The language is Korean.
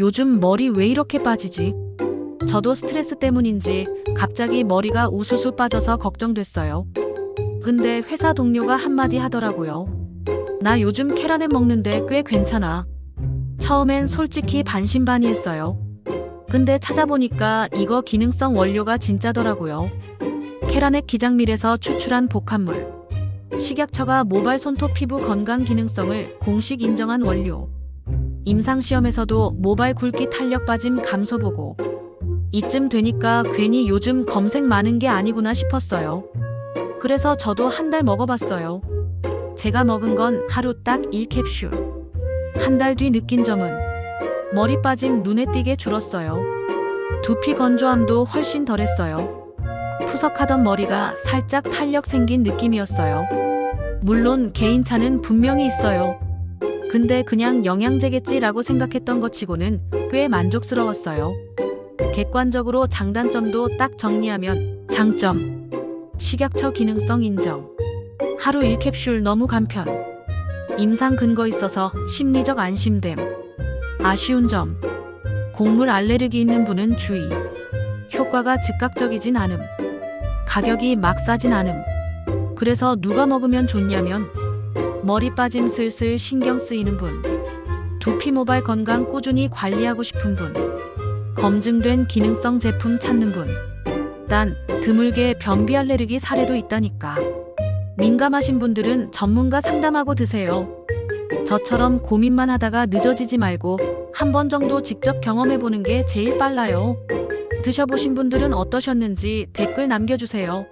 요즘 머리 왜 이렇게 빠지지? 저도 스트레스 때문인지 갑자기 머리가 우수수 빠져서 걱정됐어요. 근데 회사 동료가 한마디 하더라고요. 나 요즘 캐라넷 먹는데 꽤 괜찮아. 처음엔 솔직히 반신반의했어요. 근데 찾아보니까 이거 기능성 원료가 진짜더라고요. 캐라넷 기장밀에서 추출한 복합물. 식약처가 모발 손톱 피부 건강 기능성을 공식 인정한 원료. 임상시험에서도 모발 굵기 탄력 빠짐 감소 보고. 이쯤 되니까 괜히 요즘 검색 많은 게 아니구나 싶었어요. 그래서 저도 한 달 먹어봤어요. 제가 먹은 건 하루 딱 1캡슐. 한 달 뒤 느낀 점은 머리 빠짐 눈에 띄게 줄었어요. 두피 건조함도 훨씬 덜했어요. 푸석하던 머리가 살짝 탄력 생긴 느낌이었어요. 물론 개인차는 분명히 있어요. 근데 그냥 영양제겠지라고 생각했던 것 치고는 꽤 만족스러웠어요. 객관적으로 장단점도 딱 정리하면 장점. 식약처 기능성 인정. 하루 1캡슐 너무 간편. 임상 근거 있어서 심리적 안심됨. 아쉬운 점. 곡물 알레르기 있는 분은 주의. 효과가 즉각적이진 않음. 가격이 막 싸진 않음. 그래서 누가 먹으면 좋냐면 머리 빠짐 슬슬 신경 쓰이는 분. 두피 모발 건강 꾸준히 관리하고 싶은 분. 검증된 기능성 제품 찾는 분. 단 드물게 변비 알레르기 사례도 있다니까. 민감하신 분들은 전문가 상담하고 드세요. 저처럼 고민만 하다가 늦어지지 말고 한 번 정도 직접 경험해 보는 게 제일 빨라요. 드셔보신 분들은 어떠셨는지 댓글 남겨주세요.